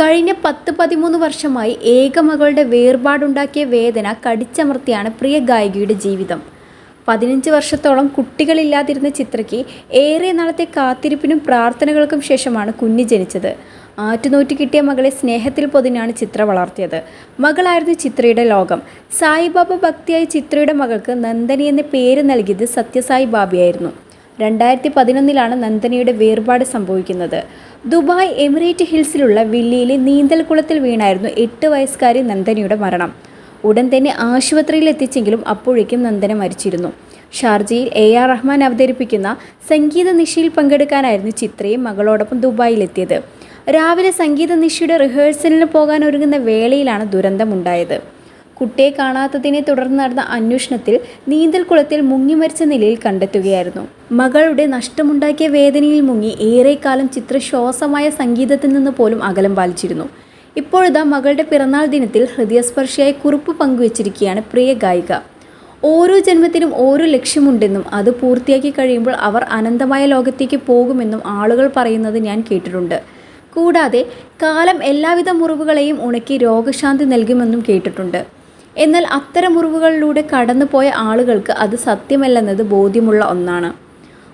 കഴിഞ്ഞ പത്ത് പതിമൂന്ന് വർഷമായി ഏകമകളുടെ വേർപാടുണ്ടാക്കിയ വേദന കടിച്ചമർത്തിയാണ് പ്രിയ ഗായികയുടെ ജീവിതം. പതിനഞ്ച് വർഷത്തോളം കുട്ടികളില്ലാതിരുന്ന ചിത്രയ്ക്ക് ഏറെ നാളത്തെ കാത്തിരിപ്പിനും പ്രാർത്ഥനകൾക്കും ശേഷമാണ് കുഞ്ഞ് ജനിച്ചത്. ആറ്റുനോറ്റ് കിട്ടിയ മകളെ സ്നേഹത്തിൽ പൊതിനാണ് ചിത്ര വളർത്തിയത്. മകളായിരുന്നു ചിത്രയുടെ ലോകം. സായിബാബ ഭക്തിയായ ചിത്രയുടെ മകൾക്ക് നന്ദനി എന്ന പേര് നൽകിയത് സത്യസായി ബാബയായിരുന്നു. രണ്ടായിരത്തി പതിനൊന്നിലാണ് നന്ദനിയുടെ വേർപാട് സംഭവിക്കുന്നത്. ദുബായ് എമിറേറ്റ് ഹിൽസിലുള്ള വില്ലിയിലെ നീന്തൽക്കുളത്തിൽ വീണായിരുന്നു എട്ട് വയസ്സുകാരി നന്ദനിയുടെ മരണം. ഉടൻ തന്നെ ആശുപത്രിയിൽ എത്തിച്ചെങ്കിലും അപ്പോഴേക്കും നന്ദന മരിച്ചിരുന്നു. ഷാർജയിൽ എ ആർ റഹ്മാൻ അവതരിപ്പിക്കുന്ന സംഗീത നിശയിൽ പങ്കെടുക്കാനായിരുന്നു ചിത്രയും മകളോടൊപ്പം ദുബായിലെത്തിയത്. രാവിലെ സംഗീത നിശയുടെ റിഹേഴ്സലിന് പോകാൻ ഒരുങ്ങുന്ന വേളയിലാണ് ദുരന്തമുണ്ടായത്. കുട്ടിയെ കാണാത്തതിനെ തുടർന്ന് നടന്ന അന്വേഷണത്തിൽ നീന്തൽക്കുളത്തിൽ മുങ്ങിമരിച്ച നിലയിൽ കണ്ടെത്തുകയായിരുന്നു. മകളുടെ നഷ്ടമുണ്ടാക്കിയ വേദനയിൽ മുങ്ങി ഏറെക്കാലം ചിത്രശ്വാസമായ സംഗീതത്തിൽ നിന്ന് പോലും അകലം പാലിച്ചിരുന്നു. ഇപ്പോഴിതാ മകളുടെ പിറന്നാൾ ദിനത്തിൽ ഹൃദയസ്പർശിയായ കുറിപ്പ് പങ്കുവച്ചിരിക്കുകയാണ് പ്രിയ ഗായിക. ഓരോ ജന്മത്തിനും ഓരോ ലക്ഷ്യമുണ്ടെന്നും അത് പൂർത്തിയാക്കി കഴിയുമ്പോൾ അവർ അനന്തമായ ലോകത്തേക്ക് പോകുമെന്നും ആളുകൾ പറയുന്നത് ഞാൻ കേട്ടിട്ടുണ്ട്. കൂടാതെ കാലം എല്ലാവിധ മുറിവുകളെയും ഉണക്കി രോഗശാന്തി നൽകുമെന്നും കേട്ടിട്ടുണ്ട്. എന്നാൽ അത്തരം മുറിവുകളിലൂടെ കടന്നുപോയ ആളുകൾക്ക് അത് സത്യമല്ലെന്നത് ബോധ്യമുള്ള ഒന്നാണ്.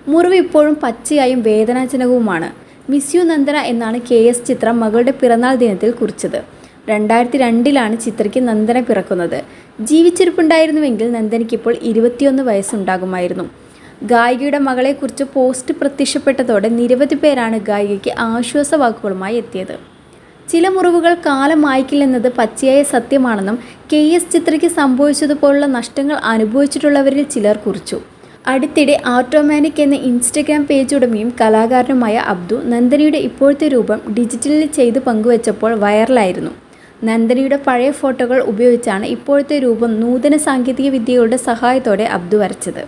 മുറിവ് ഇപ്പോഴും പച്ചയായും വേദനാജനകവുമാണ്. മിസ് യു നന്ദന എന്നാണ് കെ എസ് ചിത്ര മകളുടെ പിറന്നാൾ ദിനത്തിൽ കുറിച്ചത്. രണ്ടായിരത്തി രണ്ടിലാണ് ചിത്രയ്ക്ക് നന്ദന പിറക്കുന്നത്. ജീവിച്ചിരിപ്പുണ്ടായിരുന്നുവെങ്കിൽ നന്ദനയ്ക്കിപ്പോൾ ഇരുപത്തിയൊന്ന് വയസ്സുണ്ടാകുമായിരുന്നു. ഗായികയുടെ മകളെക്കുറിച്ച് പോസ്റ്റ് പ്രത്യക്ഷപ്പെട്ടതോടെ നിരവധി പേരാണ് ഗായികയ്ക്ക് ആശ്വാസവാക്കുകളുമായി എത്തിയത്. ചില മുറിവുകൾ കാലം മായ്ക്കില്ലെന്നത് പച്ചയായ സത്യമാണെന്നും കെ എസ് ചിത്രയ്ക്ക് സംഭവിച്ചതുപോലുള്ള നഷ്ടങ്ങൾ അനുഭവിച്ചിട്ടുള്ളവരിൽ ചിലർ കുറിച്ചു. അടുത്തിടെ ആട്ടോമാനിക് എന്ന ഇൻസ്റ്റഗ്രാം പേജ് ഉടമയും കലാകാരനുമായ അബ്ദു നന്ദനിയുടെ ഇപ്പോഴത്തെ രൂപം ഡിജിറ്റലിൽ ചെയ്ത് പങ്കുവച്ചപ്പോൾ വൈറലായിരുന്നു. നന്ദനിയുടെ പഴയ ഫോട്ടോകൾ ഉപയോഗിച്ചാണ് ഇപ്പോഴത്തെ രൂപം നൂതന സാങ്കേതിക വിദ്യകളുടെ സഹായത്തോടെ അബ്ദു വരച്ചത്.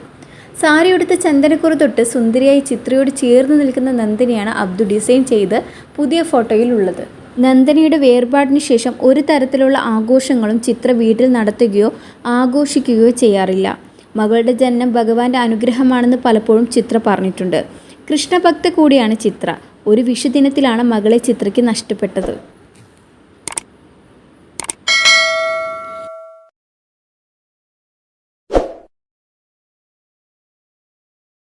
സാരി ഉടുത്ത് ചന്ദനക്കുറ തൊട്ട് സുന്ദരിയായി ചിത്രയോട് ചേർന്ന് നിൽക്കുന്ന നന്ദിനിയാണ് അബ്ദു ഡിസൈൻ ചെയ്ത് പുതിയ ഫോട്ടോയിൽ ഉള്ളത് നന്ദനയുടെ വേർപാടിന് ശേഷം ഒരു തരത്തിലുള്ള ആഘോഷങ്ങളും ചിത്ര വീട്ടിൽ നടത്തുകയോ ആഘോഷിക്കുകയോ ചെയ്യാറില്ല. മകളുടെ ജനനം ഭഗവാന്റെ അനുഗ്രഹമാണെന്ന് പലപ്പോഴും ചിത്ര പറഞ്ഞിട്ടുണ്ട്. കൃഷ്ണഭക്ത കൂടിയാണ് ചിത്ര. ഒരു വിഷുദിനത്തിലാണ് മകളെ ചിത്രയ്ക്ക് നഷ്ടപ്പെട്ടത്.